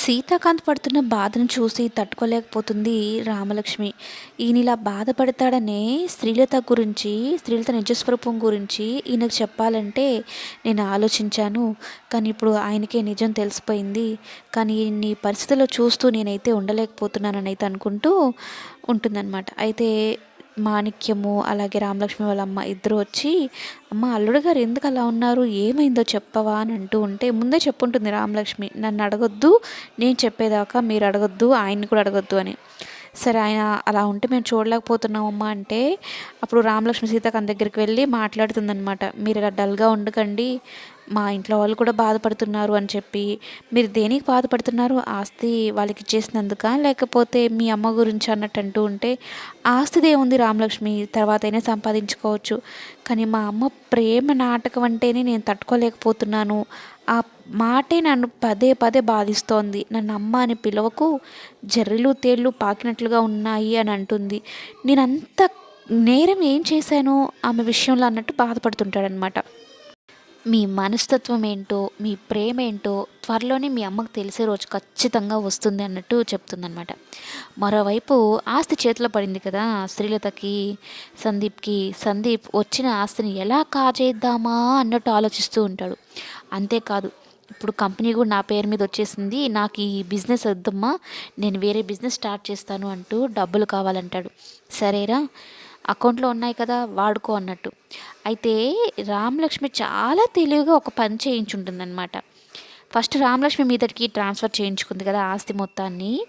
సీతాకాంత్ పడుతున్న బాధను చూసి తట్టుకోలేకపోతుంది రామలక్ష్మి. ఈయన ఇలా బాధపడతాడనే శ్రీలత గురించి శ్రీలత నిజస్వరూపం గురించి ఈయనకు చెప్పాలంటే నేను ఆలోచించాను. కానీ ఇప్పుడు ఆయనకే నిజం తెలిసిపోయింది. కానీ నీ పరిస్థితిలో చూస్తూ నేనైతే ఉండలేకపోతున్నానని అయితే అనుకుంటూ ఉంటుందన్నమాట. అయితే మాణిక్యము అలాగే రామలక్ష్మి వాళ్ళ అమ్మ ఇద్దరు వచ్చి అమ్మ అల్లుడు గారు ఎందుకు అలా ఉన్నారు? ఏమైందో చెప్పవా? అని అంటూ ఉంటే ముందే చెప్పుంటుంది రామలక్ష్మి నన్ను అడగొద్దు నేను చెప్పేదాకా మీరు అడగొద్దు ఆయన్ని కూడా అడగొద్దు అని. సరే ఆయన అలా ఉంటే మేము చూడలేకపోతున్నామమ్మా అంటే అప్పుడు రామలక్ష్మి సీతాకాంత్ దగ్గరికి వెళ్ళి మాట్లాడుతుందనమాట మీరు ఇలా డల్గా ఉండకండి మా ఇంట్లో వాళ్ళు కూడా బాధపడుతున్నారు అని చెప్పి మీరు దేనికి బాధపడుతున్నారు? ఆస్తి వాళ్ళకి ఇచ్చేసినందుక లేకపోతే మీ అమ్మ గురించి అన్నట్టు అంటూ ఉంటే ఆస్తిదే ఉంది రామలక్ష్మి తర్వాత అయినా సంపాదించుకోవచ్చు. కానీ మా అమ్మ ప్రేమ నాటకం అంటేనే నేను తట్టుకోలేకపోతున్నాను. ఆ మాటే నన్ను పదే పదే బాధిస్తోంది. నన్ను అమ్మ అని పిలవకు జర్రిలు తేళ్ళు పాకినట్లుగా ఉన్నాయి అని అంటుంది. నేను అంత నేరం ఏం చేశాను? ఆమె విషయంలో అన్నట్టు బాధపడుతుంటాడనమాట మీ మనస్తత్వం ఏంటో మీ ప్రేమ ఏంటో త్వరలోనే మీ అమ్మకు తెలిసే రోజు ఖచ్చితంగా వస్తుంది అన్నట్టు చెప్తుందనమాట మరోవైపు ఆస్తి చేతిలో పడింది కదా శ్రీలతకి సందీప్కి. సందీప్ వచ్చిన ఆస్తిని ఎలా కాజేద్దామా అన్నట్టు ఆలోచిస్తూ ఉంటాడు. అంతేకాదు ఇప్పుడు కంపెనీ కూడా నా పేరు మీద వచ్చేసింది నాకు ఈ బిజినెస్ వద్దమ్మా నేను వేరే బిజినెస్ స్టార్ట్ చేస్తాను అంటూ డబ్బులు కావాలంటాడు. సరేరా అకౌంట్లో ఉన్నాయి కదా వాడుకో అన్నట్టు. అయితే రామలక్ష్మి చాలా తెలివిగా ఒక పని చేయించుంటుందన్నమాట. ఫస్ట్ రామలక్ష్మి మీదకి ట్రాన్స్ఫర్ చేయించుకుంది కదా ఆస్తి మొత్తాన్ని.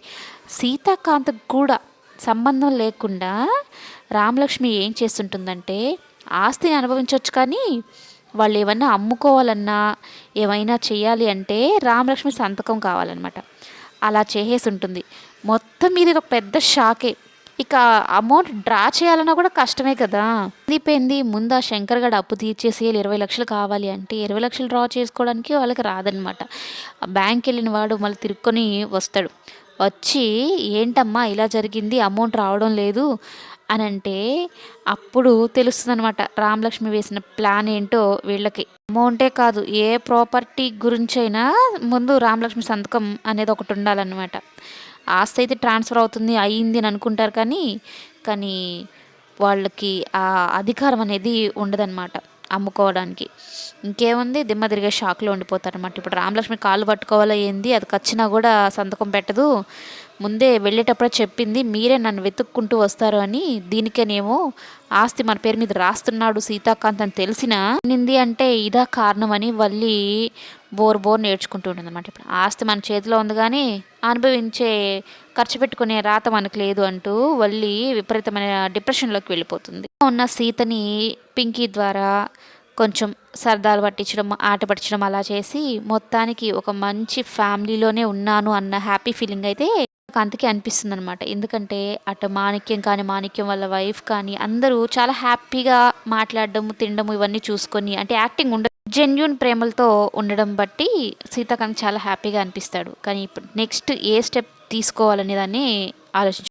సీతాకాంత్ కూడా సంబంధం లేకుండా రామలక్ష్మి ఏం చేస్తుంటుందంటే ఆస్తిని అనుభవించవచ్చు కానీ వాళ్ళు ఏమన్నా అమ్ముకోవాలన్నా ఏమైనా చేయాలి అంటే రామలక్ష్మి సంతకం కావాలన్నమాట. అలా చేసేసి ఉంటుంది మొత్తం మీద ఒక పెద్ద షాకే. ఇక అమౌంట్ డ్రా చేయాలన్నా కూడా కష్టమే కదా. అయిపోయింది ముందు ఆ శంకర్ గడ అప్పు తీర్చేసి ఇరవై లక్షలు కావాలి అంటే ఇరవై లక్షలు డ్రా చేసుకోవడానికి వాళ్ళకి రాదనమాట బ్యాంక్ వెళ్ళిన వాడు మళ్ళీ తిరుక్కొని వస్తాడు. వచ్చి ఏంటమ్మా ఇలా జరిగింది అమౌంట్ రావడం లేదు అని అంటే అప్పుడు తెలుస్తుంది అనమాట రామలక్ష్మి వేసిన ప్లాన్ ఏంటో వీళ్ళకి. అమౌంటే కాదు ఏ ప్రాపర్టీ గురించైనా ముందు రామలక్ష్మి సంతకం అనేది ఒకటి ఉండాలన్నమాట. ఆస్తి అయితే ట్రాన్స్ఫర్ అవుతుంది అయ్యింది అని అనుకుంటారు కానీ కానీ వాళ్ళకి ఆ అధికారం అనేది ఉండదన్నమాట అమ్ముకోవడానికి. ఇంకేముంది? దిమ్మ తిరిగే షాక్లో ఉండిపోతారనమాట ఇప్పుడు రామలక్ష్మి కాళ్ళు పట్టుకోవాలా ఏంది? అది ఖచ్చినా కూడా సంతకం పెట్టదు. ముందే వెళ్ళేటప్పుడే చెప్పింది మీరే నన్ను వెతుక్కుంటూ వస్తారు అని. దీనికేనేమో ఆస్తి మన పేరు మీద రాస్తున్నాడు సీతాకాంత్ అని తెలిసిన నింది అంటే ఇదా కారణం అని వల్లి బోర్ బోర్ నేర్చుకుంటూ ఉంటుంది అనమాట ఇప్పుడు ఆస్తి మన చేతిలో ఉంది కానీ అనుభవించే ఖర్చు పెట్టుకునే రాత మనకు లేదు అంటూ వల్లి విపరీతమైన డిప్రెషన్లోకి వెళ్ళిపోతుంది. ఉన్న సీతని పింకీ ద్వారా కొంచెం సరదాలు పట్టించడం ఆట పట్టించడం అలా చేసి మొత్తానికి ఒక మంచి ఫ్యామిలీలోనే ఉన్నాను అన్న హ్యాపీ ఫీలింగ్ అయితే అంతకి అనిపిస్తుంది అనమాట ఎందుకంటే అటు మాణిక్యం కానీ మాణిక్యం వాళ్ళ వైఫ్ కానీ అందరూ చాలా హ్యాపీగా మాట్లాడడం తినడం ఇవన్నీ చూసుకొని అంటే యాక్టింగ్ ఉండదు. జెన్యున్ ప్రేమలతో ఉండడం బట్టి సీతాకాంత్ చాలా హ్యాపీగా అనిపిస్తాడు. కానీ ఇప్పుడు నెక్స్ట్ ఏ స్టెప్ తీసుకోవాలనే దాన్ని ఆలోచించు